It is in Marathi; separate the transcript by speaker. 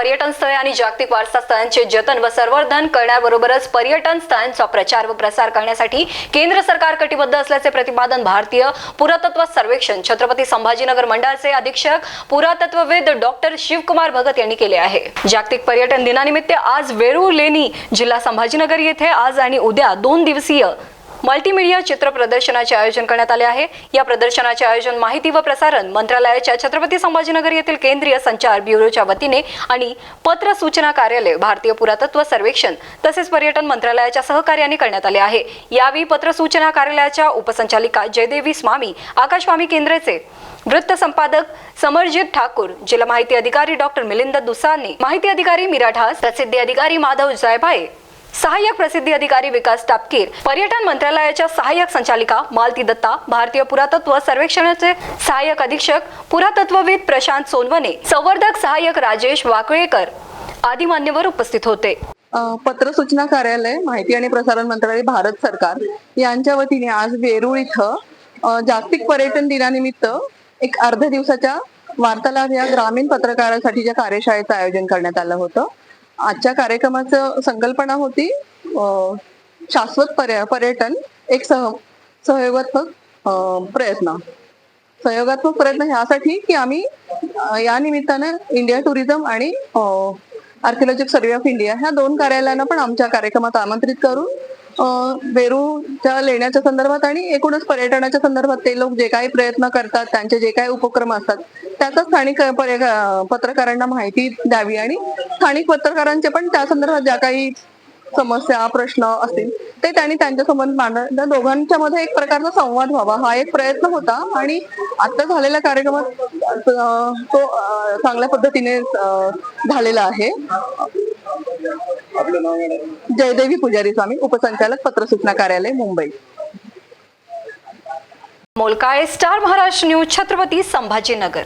Speaker 1: पर्यटन स्थळे आणि जागतिक वारसा स्थळांचे जतन व संवर्धन करण्याबरोबरच पर्यटन स्थळांचा प्रचार व प्रसार करण्यासाठी केंद्र सरकार कटिबद्ध असल्याचे प्रतिपादन भारतीय पुरातत्व सर्वेक्षण छत्रपती संभाजीनगर मंडळाचे अधीक्षक पुरातत्ववेद डॉक्टर शिवकुमार भगत यांनी केले आहे. जागतिक पर्यटन दिनानिमित्त आज वेरूळ लेणी जिल्हा संभाजीनगर येथे आज आणि उद्या दोन दिवसीय मल्टीमीडिया चित्र प्रदर्शनाचे आयोजन करण्यात आले आहे. या प्रदर्शनाचे आयोजन माहिती व प्रसारण मंत्रालयाच्या छत्रपती संभाजीनगर येथील केंद्रीय संचार ब्युरोच्या वतीने आणि पत्र सूचना कार्यालय भारतीय पुरातत्व सर्वेक्षण तसेच पर्यटन मंत्रालयाच्या सहकार्याने करण्यात आले आहे. यावेळी पत्र सूचना कार्यालयाच्या उपसंचालिका जयदेवी स्वामी आकाशवाणी केंद्राचे वृत्त संपादक समरजित ठाकूर जिल्हा माहिती अधिकारी डॉक्टर मिलिंद दुसाने माहिती अधिकारी मीरा ढास प्रसिद्धी अधिकारी माधव जयभाये सहाय्यक प्रसिद्धी अधिकारी विकास टापकीर पर्यटन मंत्रालयाच्या सहाय्यक संचालिका मालती दत्ता भारतीय पुरातत्व सर्वेक्षणाचे सहाय्यक अधीक्षक पुरातत्वविद प्रशांत सोनवणे संवर्धक सहाय्यक राजेश वाकळेकर आदी मान्यवर उपस्थित होते.
Speaker 2: पत्र सूचना कार्यालय माहिती आणि प्रसारण मंत्रालय भारत सरकार यांच्या वतीने आज वेरूळ इथं जागतिक पर्यटन दिनानिमित्त एक अर्ध्या दिवसाच्या वार्तालाप या ग्रामीण पत्रकारासाठीच्या कार्यशाळेचं आयोजन करण्यात आलं होतं. आजच्या कार्यक्रमाचं संकल्पना होती शाश्वत पर्य पर्यटन एक सह सहयोगात्मक प्रयत्न. सहयोगात्मक प्रयत्न ह्यासाठी की आम्ही या निमित्तानं इंडिया टुरिझम आणि आर्किओलॉजिक सर्वे ऑफ इंडिया ह्या दोन कार्यालयांना पण आमच्या कार्यक्रमात आमंत्रित करून वेरूच्या वेरूळच्या लेण्याच्या संदर्भात आणि एकूणच पर्यटनाच्या संदर्भात ते लोक जे काही प्रयत्न करतात त्यांचे जे काही उपक्रम असतात त्याचा स्थानिक पत्रकारांना माहिती द्यावी आणि स्थानिक पत्रकारांचे पण त्या संदर्भात ज्या काही समस्या प्रश्न असतील ते त्यांनी त्यांच्या संबंध त्या दोघांच्या मध्ये एक प्रकारचा संवाद व्हावा हा एक प्रयत्न होता आणि आता झालेल्या कार्यक्रमात तो चांगल्या पद्धतीने झालेला आहे.
Speaker 3: आपलं नाव मॅडम
Speaker 2: जयदेवी पुजारी स्वामी उपसंचालक पत्रसूचना कार्यालय Mumbai.
Speaker 1: Molkale Star Maharashtra news Chhatrapati Sambhajinagar.